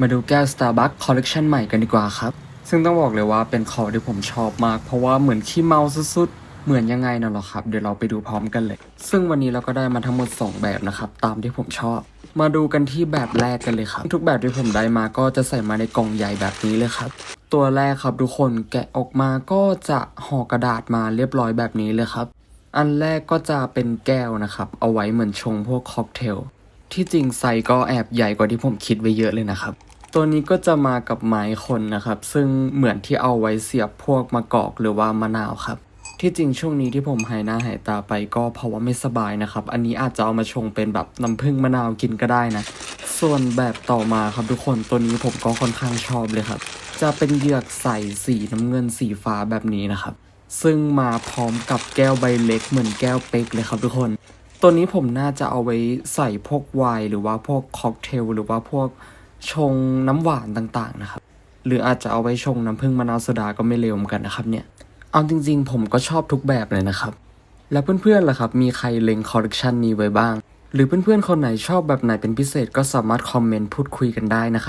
มาดูแก้ว Starbucks Collection ใหม่กันดีกว่าครับ ซึ่งต้องบอกเลยว่าเป็นคอที่ผมชอบมาก เพราะว่าเหมือนขี้เมาสุดๆ เหมือนยังไงน่ะหรอครับ เดี๋ยวเราไปดูพร้อมกันเลย ซึ่งวันนี้เราก็ได้มาทั้งหมด 2 แบบนะครับ ตามที่ผมชอบ มาดูกันที่แบบแรกกันเลยครับ ทุกแบบที่ผมได้มาก็จะใส่มาในกล่องใหญ่แบบนี้เลยครับ ตัวแรกครับทุกคนแกะออกมาก็จะห่อกระดาษมาเรียบร้อยแบบนี้เลยครับ อันแรกก็จะเป็นแก้วนะครับ เอาไว้เหมือนชงพวกค็อกเทล ที่จริงไซส์ก็แอบใหญ่กว่าที่ผมคิดไว้เยอะเลยนะครับ ตัวนี้ก็จะมากับไม้คนนะครับ ซึ่งเหมือนที่เอาไว้เสียบพวกมะกอกหรือว่ามะนาวครับ ที่จริงช่วงนี้ที่ผมหายหน้าหายตาไปก็เพราะว่าไม่สบายนะครับ อันนี้อาจจะเอามาชงเป็นแบบน้ำผึ้งมะนาวกินก็ได้นะ ส่วนแบบต่อมาครับทุกคนตัวนี้ผมก็ค่อนข้างชอบเลยครับ จะเป็นเหยือกใสสีน้ำเงินสีฟ้าแบบนี้นะครับ ซึ่งมาพร้อมกับแก้วใบเล็กเหมือนแก้วเป๊กเลยครับทุกคน ตัวนี้ผมน่าจะเอาไว้ใส่พวกไวน์หรือว่าพวกค็อกเทลหรือว่าพวก ชงน้ำหวานต่างๆนะครับ หรืออาจจะเอาไว้ชงน้ำผึ้งมะนาวโซดาก็ไม่เลวเหมือนกันนะครับเนี่ย เอาจริงๆ ผมก็ชอบทุกแบบเลยนะครับ แล้วเพื่อนๆล่ะครับ มีใครเล็งคอลเลกชันนี้ไว้บ้าง หรือเพื่อนๆคนไหนชอบแบบไหนเป็นพิเศษก็สามารถคอมเมนต์พูดคุยกันได้นะครับ